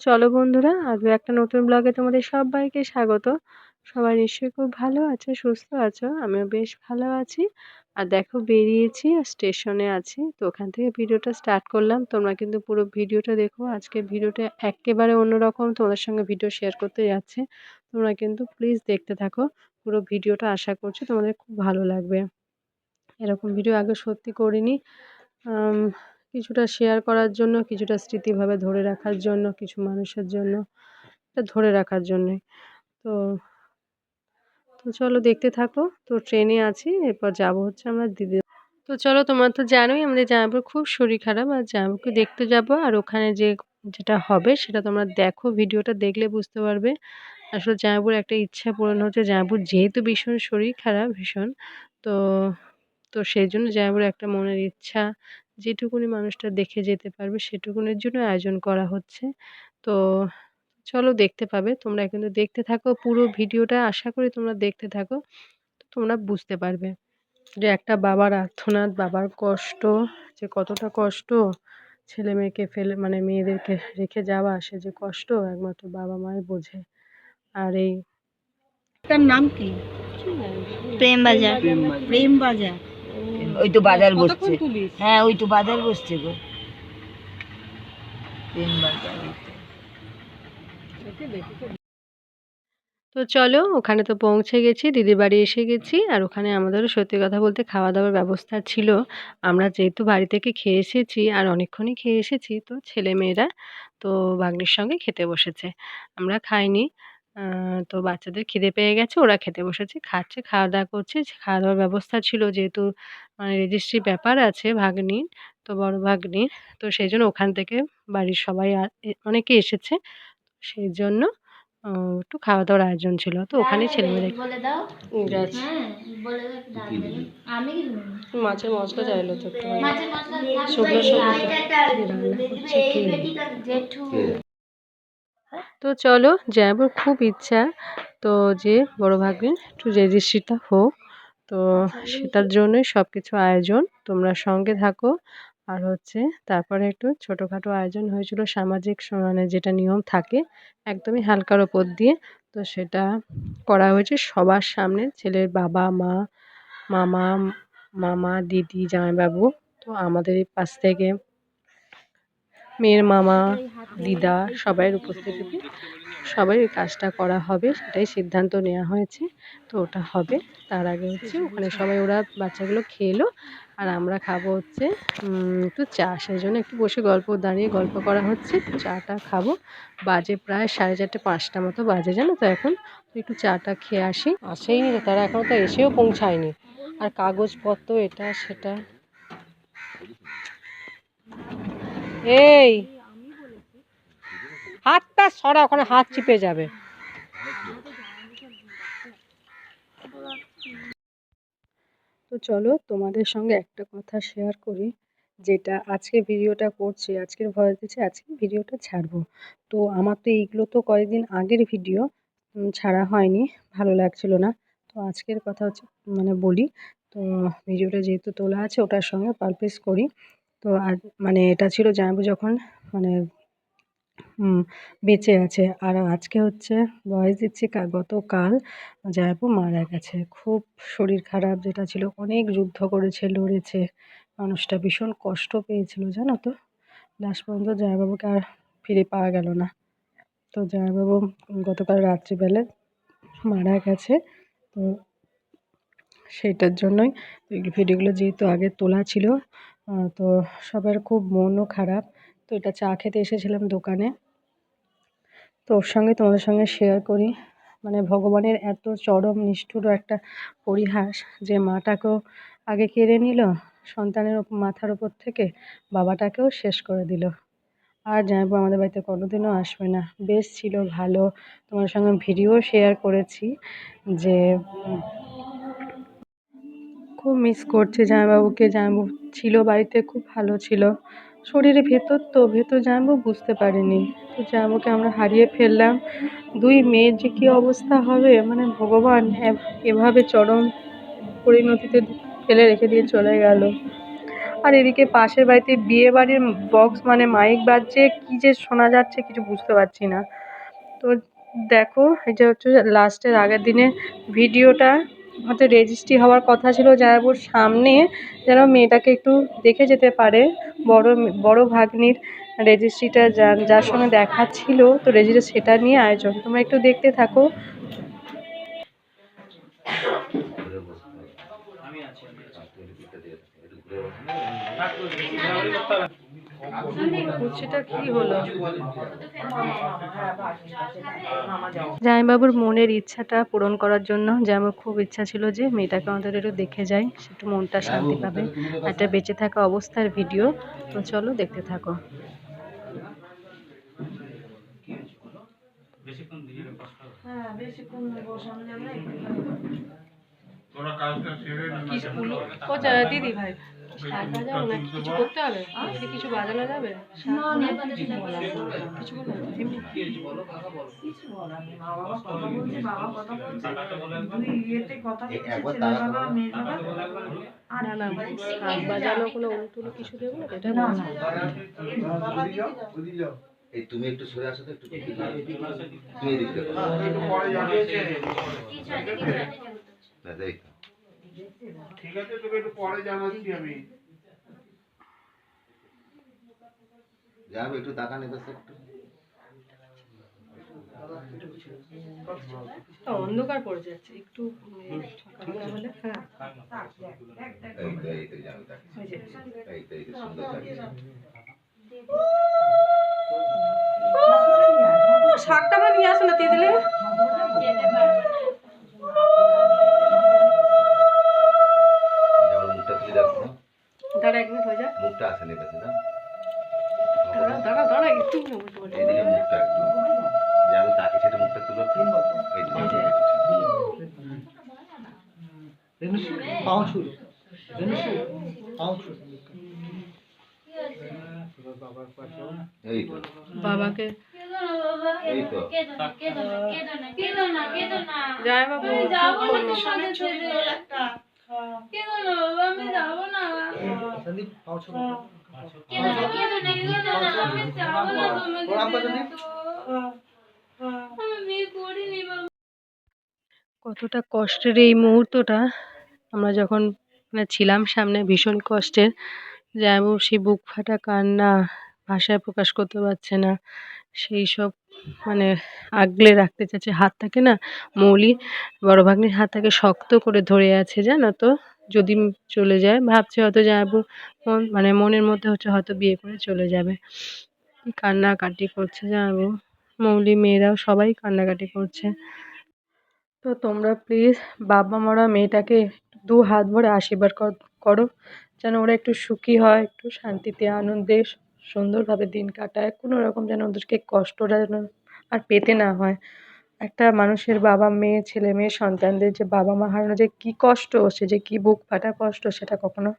চলো বন্ধুরা, আজও একটা নতুন ব্লগে তোমাদের সবাইকে স্বাগত। সবাই নিশ্চয়ই খুব ভালো আছো, সুস্থ আছো? আমিও বেশ ভালো আছি। আর দেখো, বেরিয়েছি আর স্টেশনে আছি। তো ওখান থেকে ভিডিওটা স্টার্ট করলাম। তোমরা কিন্তু পুরো ভিডিওটা দেখো। আজকে ভিডিওটা একেবারে অন্যরকম। তোমাদের সঙ্গে ভিডিও শেয়ার করতে যাচ্ছে। তোমরা কিন্তু প্লিজ দেখতে থাকো। পুরো ভিডিওটা আশা করছি তোমাদের খুব ভালো লাগবে। এরকম ভিডিও আগে সত্যি করিনি। কিছুটা শেয়ার করার জন্য, কিছুটা স্মৃতিভাবে ধরে রাখার জন্য, কিছু মানুষের জন্য, এটা ধরে রাখার জন্যে তো তো চলো দেখতে থাকো। তো ট্রেনে আছি, এরপর যাব হচ্ছে আমরা দিদি তো চলো তোমার তো জানোই, আমাদের জামাইবাবুর খুব শরীর খারাপ, আর জামাইবাবুকে দেখতে যাব, আর ওখানে যে, যেটা হবে সেটা তোমরা দেখো, ভিডিওটা দেখলে বুঝতে পারবে। আসলে জামাইবাবুর একটা ইচ্ছা পূরণ হচ্ছে, জামাইবাবুর যেহেতু ভীষণ শরীর খারাপ, ভীষণ, তো তো সেই জন্য জামাইবাবুর একটা মনের ইচ্ছা যেটুকুনি মানুষটা দেখে যেতে পারবে সেটুকুনির জন্য আয়োজন করা হচ্ছে। তো চলো দেখতে পাবে তোমরা কিন্তু দেখতে থাকো পুরো ভিডিওটা আশা করি তোমরা দেখতে থাকো তোমরা বুঝতে পারবে যে একটা বাবার আর্থনাদ বাবার কষ্ট যে কতটা কষ্ট ছেলে মেয়েকে ফেলে মানে মেয়েদেরকে রেখে যাওয়া সে যে কষ্ট একমাত্র বাবা মাই বোঝে। আর এই তার নাম কি? প্রেম বাজার প্রেম বাজার ওই তো বাজার বসছে। হ্যাঁ ওই তো বাজার বসছে গো। তো। তো চলো ওখানে তো পৌঁছে গেছি দিদির বাড়ি এসে গেছি আর ওখানে আমাদেরও সত্যি কথা বলতে খাওয়া দাওয়ার ব্যবস্থা ছিল। আমরা যেহেতু বাড়ি থেকে খেয়ে এসেছি আর অনেকক্ষণই খেয়ে এসেছি তো ছেলেমেয়েরা তো ভাগ্নির সঙ্গে খেতে বসেছে। আমরা খাইনি তো বাচ্চাদের খিদে পেয়ে গেছে ওরা খেতে বসেছে খাচ্ছে খাওয়া দাওয়া করছে খাওয়া দাওয়ার ব্যবস্থা ছিল যেহেতু মানে রেজিস্ট্রির ব্যাপার আছে ভাগ্নির তো বড় ভাগ্নির তো সেই জন্য ওখান থেকে বাড়ির সবাই অনেকে এসেছে সেই জন্য একটু খাওয়া দাওয়ার আয়োজন ছিল তো ওখানেই ছেলেমেয়েরা বলে দাও। যাচ্ছি হ্যাঁ? মাছের মশলা চাইলো তো একটু। মাছের শুকনো শুকনো আরেকটা একটা হচ্ছে কি? জেঠু তো চলো যাব খুব ইচ্ছা তো যে বড় ভাগ্নের একটু রেজিস্ট্রিটা হোক। তো সেটার জন্যই সব কিছু আয়োজন। তোমরা সঙ্গে থাকো। আর হচ্ছে তারপরে একটু ছোটোখাটো আয়োজন হয়েছিল সামাজিক মানে যেটা নিয়ম থাকে একদমই হালকার ওপর দিয়ে। তো সেটা করা হয়েছে সবার সামনে ছেলের বাবা, মা, মামা মামা, দিদি, জামাইবাবু। তো আমাদের পাশ থেকে মেয়ের মামা দিদা সবাইয়ের উপস্থিতিতে সবাই এই কাজটা করা হবে সেটাই সিদ্ধান্ত নেওয়া হয়েছে। তো ওটা হবে। তার আগে হচ্ছে ওখানে সবাই ওরা বাচ্চাগুলো খেলো আর আমরা খাব হচ্ছে একটু চা। সেই জন্য একটু বসে গল্প দাঁড়িয়ে গল্প করা হচ্ছে। চাটা খাব। বাজে প্রায় সাড়ে চারটে পাঁচটা মতো বাজে জানো তো এখন? একটু চাটা খেয়ে আসি। আসেইনি তো তারা এখনও তো এসেও পৌঁছায়নি। আর কাগজপত্র এটা সেটা। এই। হাতটা সরা, ওখানে হাত চিপে যাবে। তো চলো তোমাদের সঙ্গে একটা কথা শেয়ার করি, যেটা আজকে ভিডিওটা করছি, আজকের ভয়েস দিচ্ছি, আজকে ভিডিওটা ছাড়বো। তো আমার তো এইগুলো তো কয়েকদিন আগের ভিডিও ছাড়া হয়নি, ভালো লাগছিল না। তো আজকের কথা হচ্ছে মানে বলি, তো ভিডিওটা যেহেতু তোলা আছে, ওটার সঙ্গে পারপেস করি। তো আর মানে এটা ছিল জামাইবু যখন মানে বেঁচে আছে। আর আজকে হচ্ছে ভয়েস দিচ্ছি গতকাল জামাইবাবু মারা গেছে। খুব শরীর খারাপ, যেটা ছিল অনেক যুদ্ধ করেছে, লড়েছে। মানুষটা ভীষণ কষ্ট পেয়েছিল, জানো তো? লাস্ট পর্যন্ত জামাইবাবুকে আর ফিরে পাওয়া গেল না। তো জামাইবাবু গতকাল রাত্রিবেলা মারা গেছে। তো সেটার জন্যই ভিডিওগুলো যেহেতু আগে তোলা ছিল তো সবার খুব মনও খারাপ। তো এটা চা খেতে এসেছিলাম দোকানে। তো ওর সঙ্গে তোমাদের সঙ্গে শেয়ার করি। মানে ভগবানের এত চরম নিষ্ঠুর একটা পরিহাস যে মাটাকেও আগে কেড়ে নিল, সন্তানের মাথার ওপর থেকে বাবাটাকেও শেষ করে দিল। আর জামাইবাবু আমাদের বাড়িতে কোনোদিনও আসবে না। বেশ ছিল ভালো। তোমার সঙ্গে ভিডিও শেয়ার করেছি যে মিস করছে জামাইবাবুকে। জামাইবাবু ছিল বাড়িতে, খুব ভালো ছিল। শরীরে ভেতর তো, ভেতর জামাইবাবু বুঝতে পারেনি। তো জামাইবাবুকে আমরা হারিয়ে ফেললাম। দুই মেয়ের যে কী অবস্থা হবে মানে ভগবান এভাবে চরম পরিণতিতে ফেলে রেখে দিয়ে চলে গেল। আর এদিকে পাশের বাড়িতে বিয়ে বাড়ির বক্স মানে মাইক বাজছে, কী যে শোনা যাচ্ছে কিছু বুঝতে পারছি না। তো দেখো, এটা হচ্ছে লাস্টের আগের দিনের ভিডিওটা হয়তো রেজিস্ট্রি হওয়ার কথা ছিল জামাইবাবুর সামনে যেন মেয়েটাকে একটু দেখে যেতে পারে। বড় বড় ভাগ্নির রেজিস্ট্রিটা যার যার সঙ্গে দেখা ছিল, তো রেজিস্ট্রি সেটা নিয়ে আয়োজন। তোমরা একটু দেখতে থাকো। কি হলো? জামাইবাবুর মনের ইচ্ছাটা পূরণ করার জন্য জামাইবাবুর খুব ইচ্ছা ছিল যে মেয়েটাকে অন্তত একটু দেখে যাই সে একটু মনটা শান্তি পাবে। একটা বেঁচে থাকা অবস্থার ভিডিও তো চলো দেখতে থাকো। ও যা- দিদি ভাই কিছু করতে হবে? এদিকে কিছু বাজানো যাবে? কিছু বলো? না বাজানো কোনো কিছু দেবো না? এটা বলছি। এই তুমি একটু সরে আসো তো একটু তুমি এদিক দেখো। না দেখ। ঠিক আছে তোকে একটু পরে জানাচ্ছি আমি। যাবে একটু তাকান এবার একটু। অন্ধকার পড়ে যাচ্ছে একটু হ্যাঁ। বাবাকে। এই তো। জয় বাবু। কতটা কষ্টের এই মুহূর্তটা। আমরা যখন মানে ছিলাম সামনে ভীষণ কষ্টের যেমন সেই বুক ফাটা কান্না ভাষায় প্রকাশ করতে পারছে না, সেই সব মানে আগলে রাখতে চাইছে, হাতটাকে না মৌলি, বড় ভাগ্নির হাতটাকে শক্ত করে ধরে আছে, জানো তো? যদি চলে যায়, ভাবছে হয়তো যাব মন মানে মনের মধ্যে হচ্ছে হয়তো বিয়ে করে চলে যাবে। কান্নাকাটি করছে জামাইবাবু মৌলি, মেয়েরাও সবাই কান্নাকাটি করছে। তো তোমরা প্লিজ বাবা মারা মেয়েটাকে দু হাত ভরে আশীর্বাদ কর- যেন ওরা একটু সুখী হয়, একটু শান্তিতে, আনন্দে, সুন্দরভাবে দিন কাটায়। কোনো রকম যেন ওদেরকে কষ্টটা যেন আর পেতে না হয়। একটা মানুষের বাবা মেয়ে, ছেলে মেয়ে, সন্তানদের যে বাবা মা হারানো যে কী কষ্ট, সে যে কী বুক ফাটা কষ্ট, সেটা কখনো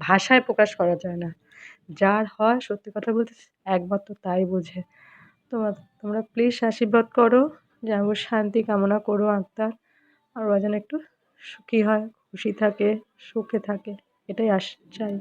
ভাষায় প্রকাশ করা যায় না। যার হয় সত্যি কথা বলতে একমাত্র তাই বোঝে। তোমার, তোমরা প্লিজ আশীর্বাদ করো যে শান্তি কামনা করো আত্মার, আর ওরা যেন একটু সুখী হয়। খুশি থাকে সুখে থাকে এটাই আশা চাই।